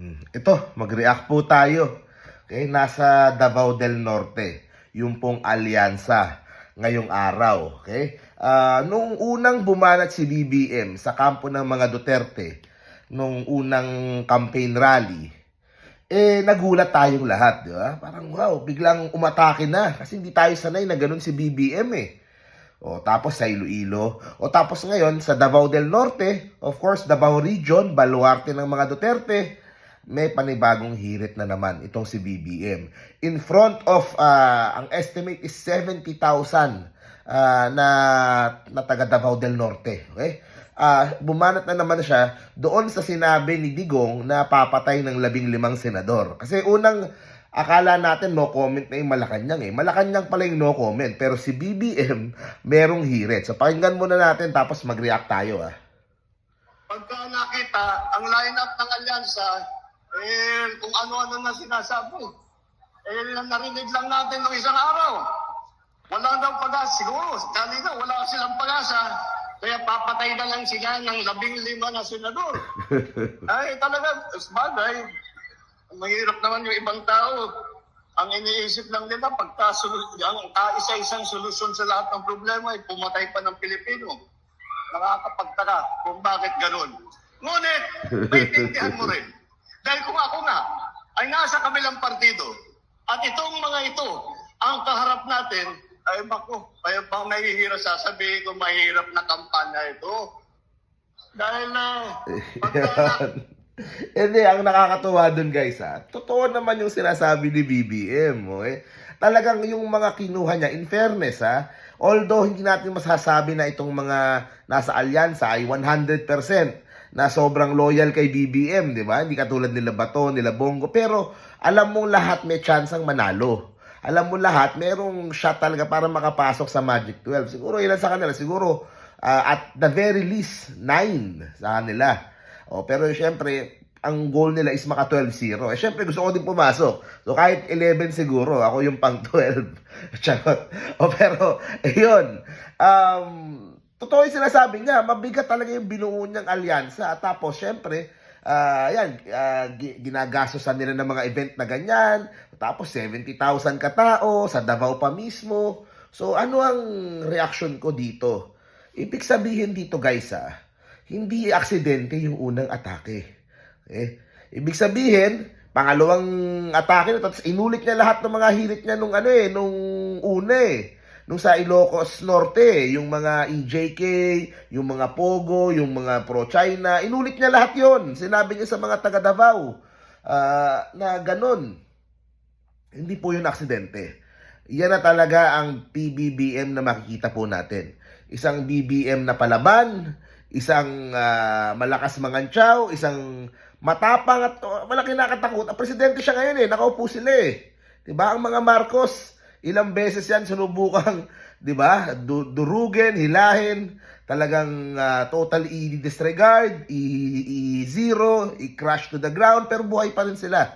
Hmm. Ito, mag-react po tayo. Okay, nasa Davao del Norte, yung pong alyansa ngayong araw. Okay? Ah, nung unang bumanat si BBM sa kampo ng mga Duterte, nung unang campaign rally, eh nagulat tayong lahat, di ba? Parang wow, biglang umatake na kasi hindi tayo sanay na ganun si BBM eh. O tapos sa Iloilo, o tapos ngayon sa Davao del Norte, of course Davao region, baluarte ng mga Duterte, may panibagong hirit na naman itong si BBM. In front of ah, ang estimate is 70,000 ah, na na taga Davao del Norte, okay? Ah, bumanat na naman siya doon sa sinabi ni Digong na papatay ng labing limang senador. Kasi unang akala natin no comment na yung Malacanang eh. Malacanang pala yung no comment. Pero si BBM merong hirit. So pakinggan muna natin tapos mag-react tayo ah. Pagka nakita ang lineup ng alyansa, eh, kung ano-ano na sinasabi, eh, narinig lang natin ng isang araw. Wala daw pag-asa. Siguro, kanina wala silang pag-asa. Kaya papatay na lang sila ng labing lima na senador. Ay, talaga, bagay. Mahirap naman yung ibang tao. Ang iniisip lang nila, pagka ang kaisa-isang solusyon sa lahat ng problema ay pumatay pa ng Pilipino. Nakakapagtaka kung bakit ganun. Ngunit, maintindihan mo rin. Dahil kung ako nga ay nasa kabilang partido at itong mga ito ang kaharap natin, ay bako, kaya pa mahihirap sasabihin ko mahirap na kampanya ito. Dahil na, pagka Hindi, ang nakakatuwa dun guys ha, totoo naman yung sinasabi ni BBM. Okay? Talagang yung mga kinuha niya, in fairness ha, although hindi natin masasabi na itong mga nasa alyansa ay 100% na sobrang loyal kay BBM, di ba? Hindi katulad nila Bato, nila Bongo, pero alam mong lahat may chance ang manalo. Alam mo lahat, merong shot talaga para makapasok sa Magic 12. Siguro ilan sa kanila, siguro ah, at the very least 9 sa kanila. O, pero syempre, ang goal nila is maka 12-0. Eh, syempre, gusto ko din pumasok. So, kahit 11 siguro, ako yung pang 12. Charot. O, pero, ayun. Um, totoo yung sinasabi niya, mabigat talaga yung binuo niyang alyansa. At tapos, syempre, ah yan, ah, gi- ginagastosan nila ng mga event na ganyan. Tapos, 70,000 katao sa Davao pa mismo. So, ano ang reaction ko dito? Ibig sabihin dito, guys, ah, hindi aksidente yung unang atake. Eh, ibig sabihin, pangalawang atake na tapos inulit niya lahat ng mga hirit niya nung ano eh, nung una eh. Nung sa Ilocos Norte, yung mga EJK, yung mga Pogo, yung mga pro-China, inulit niya lahat yon. Sinabi niya sa mga taga Davao ah, na ganun. Hindi po yun aksidente. Yan na talaga ang PBBM na makikita po natin. Isang BBM na palaban, isang ah, malakas mangantsaw, isang matapang at uh, malaki nakatakot. Ang presidente siya ngayon eh, nakaupo sila eh. 'Di ba? Ang mga Marcos, ilang beses yan sinubukang, 'di ba? Du- durugin, hilahin, talagang ah, total i-disregard, i-zero, i-crash to the ground, pero buhay pa rin sila.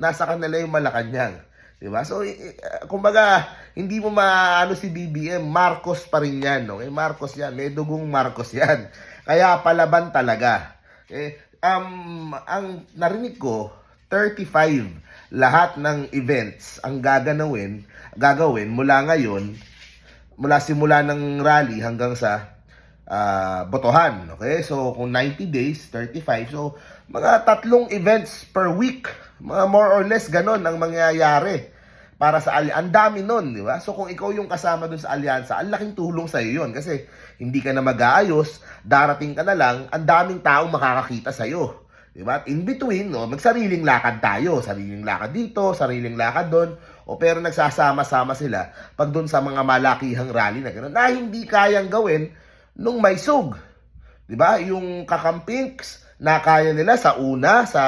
Nasa kanila yung Malacanang. 'Di ba? So, ah, kumbaga, hindi mo maano si BBM, Marcos pa rin 'yan, okay? Marcos 'yan, may dugong Marcos 'yan. Kaya palaban talaga. Eh, um, ang narinig ko, 35 lahat ng events ang gaganawin, gagawin mula ngayon, mula simula ng rally hanggang sa ah, botohan. Okay? So, kung 90 days, 35. So, mga tatlong events per week. Mga more or less ganon ang mangyayari para sa alyansa. Ang dami nun, di ba? So, kung ikaw yung kasama dun sa alyansa, ang laking tulong sa iyo yun. Kasi, hindi ka na mag-aayos, darating ka na lang, ang daming taong makakakita sa iyo. Di ba? At in between, no, magsariling lakad tayo. Sariling lakad dito, sariling lakad doon. O pero nagsasama-sama sila pag doon sa mga malakihang rally na gano'n na hindi kayang gawin nung may sug. 'Di ba? Yung kakampinks na kaya nila sa una sa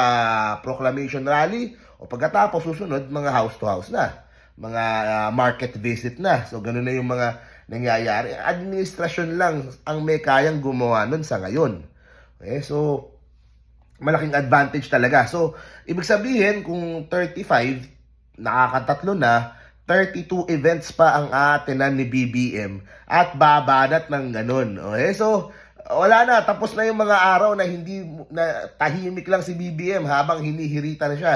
proclamation rally o pagkatapos susunod mga house to house na. Mga ah, market visit na. So ganun na yung mga nangyayari. Administrasyon lang ang may kayang gumawa nun sa ngayon. Okay? So malaking advantage talaga. So ibig sabihin kung 35 nakakatatlo na 32 events pa ang aatinan ni BBM at babanat ng ganun. Okay? So, wala na, tapos na yung mga araw na hindi na tahimik lang si BBM habang hinihirita na siya.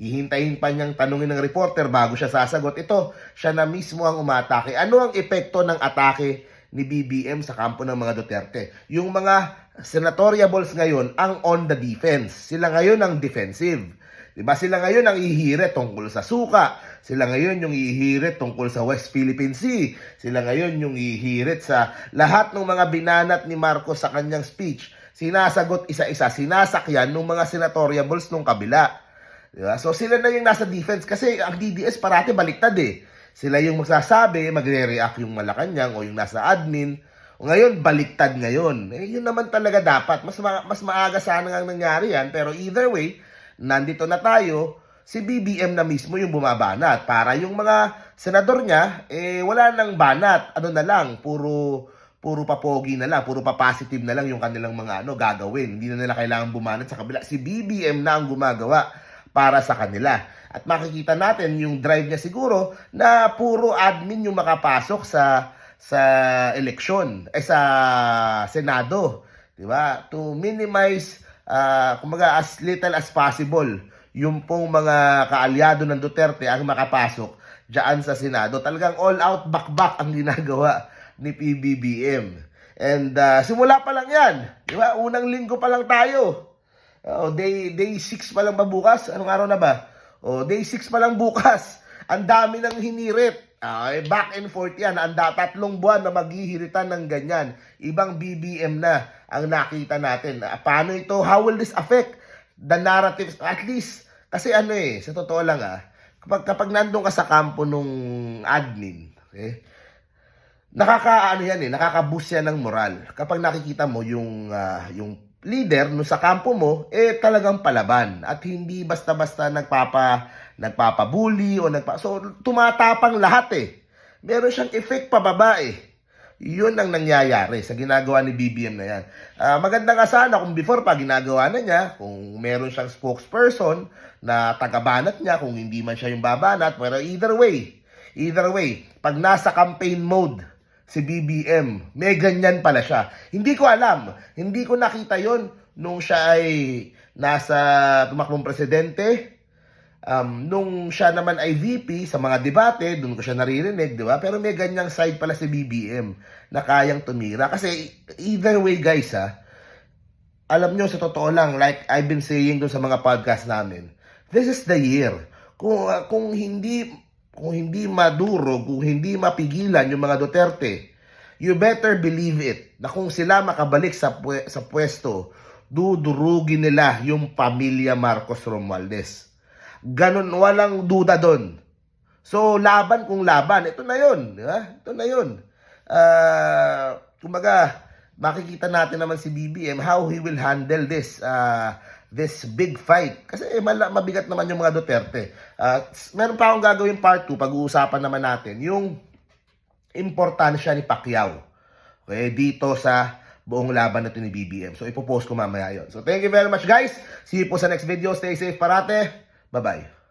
Hihintayin pa niyang tanungin ng reporter bago siya sasagot. Ito, siya na mismo ang umatake. Ano ang epekto ng atake ni BBM sa kampo ng mga Duterte? Yung mga senatoriables ngayon ang on the defense. Sila ngayon ang defensive. Diba? Sila ngayon ang ihirit tungkol sa suka. Sila ngayon yung ihirit tungkol sa West Philippine Sea. Sila ngayon yung ihirit sa lahat ng mga binanat ni Marcos sa kanyang speech. Sinasagot isa-isa, sinasakyan ng mga senatoriables nung kabila. Diba? So sila na yung nasa defense kasi ang DDS parati baliktad eh. Sila yung magsasabi, magre-react yung Malacanang o yung nasa admin. O ngayon, baliktad ngayon. Eh, yun naman talaga dapat. Mas, ma- mas maaga sana nga nangyari yan. Pero either way, nandito na tayo, si BBM na mismo yung bumabanat. Para yung mga senador niya, eh, wala nang banat. Ano na lang, puro puro papogi na lang, puro pa-positive na lang yung kanilang mga ano gagawin. Hindi na nila kailangan bumanat sa kabila. Si BBM na ang gumagawa para sa kanila. At makikita natin yung drive niya siguro na puro admin yung makapasok sa sa eleksyon, eh sa Senado, 'di ba? To minimize ah, kumbaga as little as possible yung pong mga kaalyado ng Duterte ang makapasok diyan sa Senado. Talagang all out bakbak ang ginagawa ni PBBM. And ah, simula pa lang 'yan, 'di ba? Unang linggo pa lang tayo. Oh, day day 6 pa lang ba bukas? Anong araw na ba? Oh, day 6 pa lang bukas. Ang dami nang hinirit. Ah, eh, back and forth yan. Ang tatlong buwan na maghihiritan ng ganyan. Ibang BBM na ang nakita natin. Ah, paano ito? How will this affect the narratives? At least, kasi ano eh, sa totoo lang ah, kapag, kapag nandun ka sa kampo nung admin, eh, nakaka ano yan eh, nakaka-boost yan ng moral. Kapag nakikita mo yung ah, yung leader no sa kampo mo eh talagang palaban at hindi basta-basta nagpapa nagpapabully o nagpa so tumatapang lahat eh. Meron siyang effect pababa eh. Yun ang nangyayari sa ginagawa ni BBM na yan. Ah, maganda nga sana kung before pa ginagawa na niya, kung meron siyang spokesperson na tagabanat niya, kung hindi man siya yung babanat, pero either way, either way, pag nasa campaign mode, si BBM. May ganyan pala siya. Hindi ko alam. Hindi ko nakita yon nung siya ay nasa tumakbong presidente. Um, nung siya naman ay VP sa mga debate, doon ko siya naririnig, di ba? Pero may ganyang side pala si BBM na kayang tumira. Kasi either way guys ha, alam nyo sa totoo lang, like I've been saying doon sa mga podcast namin, this is the year. Kung, uh, kung hindi kung hindi maduro, kung hindi mapigilan yung mga Duterte, you better believe it na kung sila makabalik sa pwe- sa pwesto, dudurugin nila yung pamilya Marcos Romualdez. Ganon, walang duda doon. So, laban kung laban. Ito na yun. Di? Ito na yun. Ah, kumbaga, makikita natin naman si BBM how he will handle this uh, this big fight. Kasi eh, mabigat naman yung mga Duterte. Uh, meron pa akong gagawin part 2, pag-uusapan naman natin, yung importansya ni Pacquiao. Okay, dito sa buong laban na ito ni BBM. So, ipopost ko mamaya yon. So, thank you very much guys. See you po sa next video. Stay safe parate. Bye-bye.